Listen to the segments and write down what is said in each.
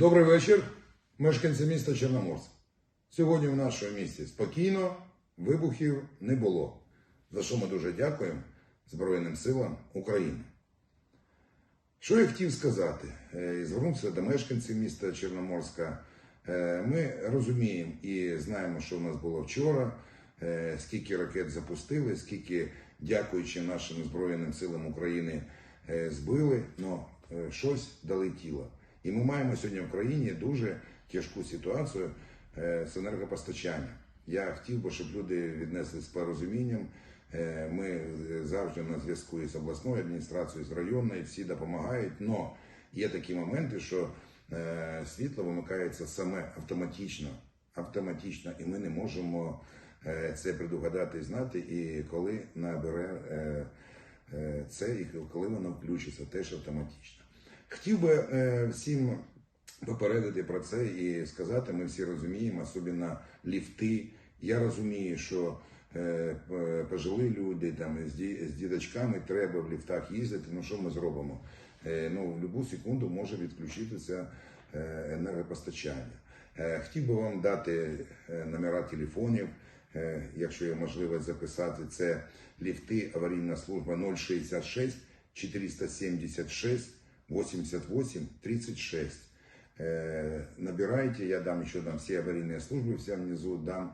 Добрий вечір, мешканці міста Чорноморськ. Сьогодні в нашому місті спокійно, вибухів не було. За що ми дуже дякуємо Збройним силам України. Що я хотів сказати? Е, і Звернувся до мешканців міста Чорноморська. Е, Ми розуміємо і знаємо, що в нас було вчора, е, скільки ракет запустили, скільки, дякуючи нашим Збройним силам України, збили, але щось долетіло. І ми маємо сьогодні в країні дуже тяжку ситуацію е, з енергопостачанням. Я хотів би, щоб люди віднесли з порозумінням. Е, Ми завжди на зв'язку із обласною адміністрацією, з районною, всі допомагають. але є такі моменти, що е, світло вимикається саме автоматично, автоматично, і ми не можемо це предугадати і знати, і коли набере це, і коли воно включиться, теж автоматично. Хотів би е, всім попередити про це і сказати, ми всі розуміємо, особливо ліфти. Я розумію, що е, п- пожилі люди там з, ді- з діточками треба в ліфтах їздити. Ну що ми зробимо? Е, ну, в будь-яку секунду може відключитися енергопостачання. Хотів би вам дати номера телефонів, якщо є можливість записати, це ліфти, аварійна служба 066 476 88 36. Э, Набирайте, я дам ще дам всі аварійні служби, все внизу дам,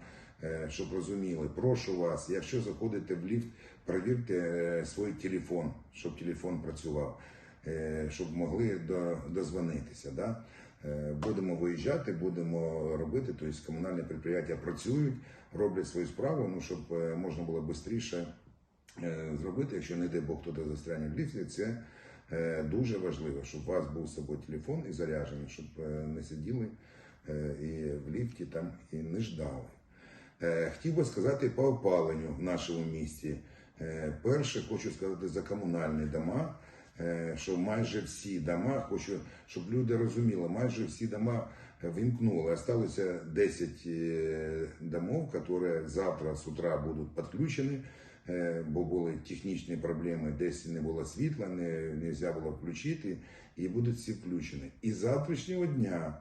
щоб розуміли. Прошу вас, якщо заходите в ліфт, перевірте е, свій телефон, щоб телефон працював, щоб могли до, дозвонитися. Да? Будемо виїжджати, будемо робити, тобто комунальні підприємства працюють, роблять свою справу, ну, щоб можна було швидше зробити, якщо не дай Бог хто застряне в ліфті, це дуже важливо, щоб у вас був з собою телефон і заряджений, щоб е, не сиділи е, і в ліфті там і не ждали. Е, Хотів би сказати по опаленню в нашому місті. Е, Перше, хочу сказати за комунальні дома, е, що майже всі дома, хочу, щоб люди розуміли, майже всі дома вимкнули. Осталося 10 е, домов, які завтра з утра будуть підключені, е, бо були технічні проблеми, десь не було світла, не можна було включити, і будуть всі включені. І з завтрашнього дня.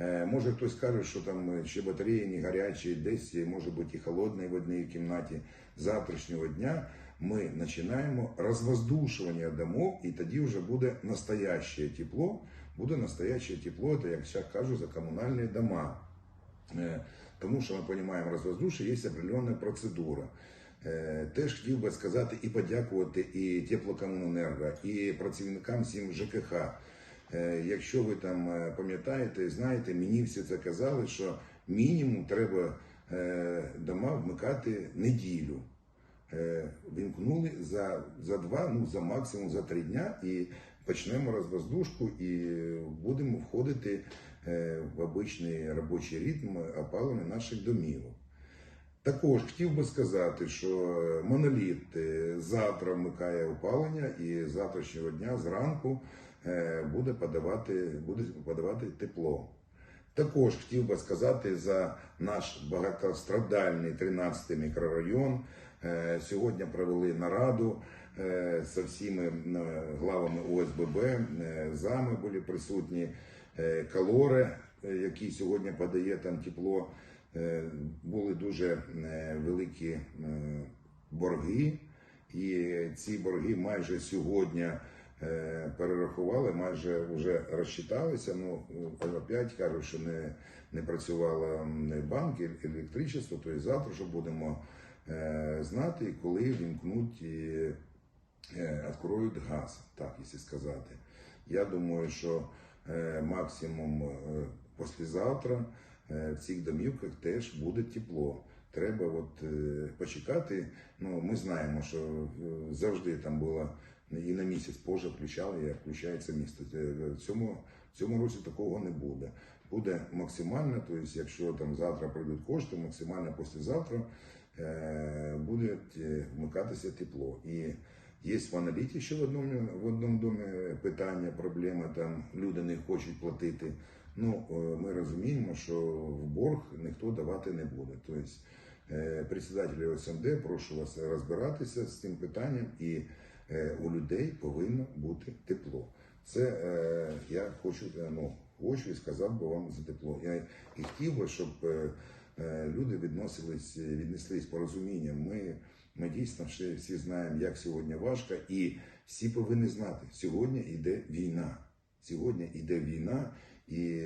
Е, Може хтось каже, що там е, ще батареї не гарячі, десь е, може бути і холодний в одній кімнаті. З завтрашнього дня ми починаємо розвоздушування домов, і тоді вже буде настояще тепло. Буде настояще тепло, це як я кажу, за комунальні дома. Е, Тому що ми розуміємо, розвоздушення є определенна процедура. Е, Теж хотів би сказати і подякувати і теплокомуненерго, і працівникам всім ЖКХ. Е, Якщо ви там е, пам'ятаєте, знаєте, мені всі це казали, що мінімум треба дома вмикати неділю. Вімкнули за, за два, ну за максимум за три дня і почнемо розвоздушку і будемо входити в обичний робочий ритм опалення наших домівок. Також хотів би сказати, що моноліт е, завтра вмикає опалення і завтрашнього дня зранку е, буде подавати, буде подавати тепло. Також хотів би сказати за наш багатострадальний 13-й мікрорайон. Е, Сьогодні провели нараду з всіми главами ОСББ, зами були присутні, калори, який сьогодні подає там тепло. Е, Були дуже е, великі е, борги, і ці борги майже сьогодні перерахували, майже вже розчиталися. Ну, опять кажуть, що не, не працювала банк, електричество, то і завтра що будемо знати, коли вімкнуть і откроють газ, так, якщо сказати. Я думаю, що максимум е, в цих домівках теж буде тепло. Треба от, е, почекати. Ну, ми знаємо, що е, завжди там було і на місяць позже включали, як включається місто. Е, В цьому, цьому році такого не буде. Буде максимально, тобто, якщо там завтра прийдуть кошти, максимально післязавтра е, буде е, вмикатися тепло. І є в аналіті ще в одному, в одному домі питання, проблема, там люди не хочуть платити. Ну, е, ми розуміємо, що в борг ніхто давати не буде. Тобто, е, председатель ОСМД, прошу вас розбиратися з цим питанням, і е, у людей повинно бути тепло. Це я хочу ну, хочу і сказав би вам за тепло. Я і хотів би, щоб люди відносились, віднеслись порозумінням. Ми, ми дійсно всі, всі знаємо, як сьогодні важко, і всі повинні знати, сьогодні йде війна. Сьогодні йде війна, і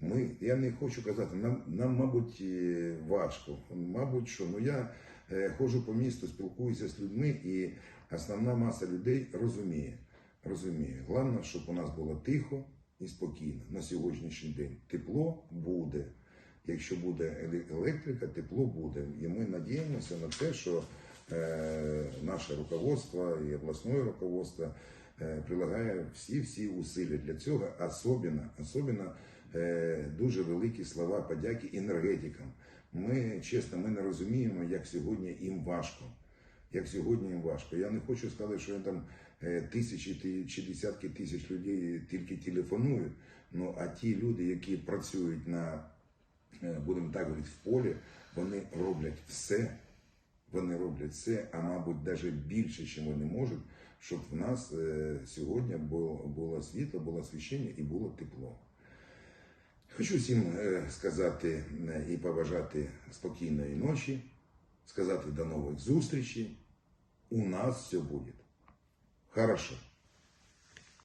ми, я не хочу казати, нам, нам мабуть, е, важко. Мабуть, що ну я е, ходжу по місту, спілкуюся з людьми, і основна маса людей розуміє. Розуміє. Головне, щоб у нас було тихо і спокійно на сьогоднішній день. Тепло буде. Якщо буде електрика, тепло буде. І ми надіємося на те, що е, наше руководство і обласне руководство прилагає всі-всі усилля для цього, особливо, особливо е, дуже великі слова подяки енергетикам. Ми чесно, ми не розуміємо, як сьогодні їм важко. Як сьогодні їм важко. Я не хочу сказати, що там е, тисячі чи десятки тисяч людей тільки телефонують. Ну а ті люди, які працюють на, е, будемо так говорити, в полі, вони роблять все. Вони роблять все, а мабуть, навіть більше, ніж вони можуть, щоб в нас е, сьогодні було, світло, було освіщення і було тепло. Хочу всім е, сказати е, і побажати спокійної ночі, сказати до нових зустрічей. У нас все буде. Хорошо.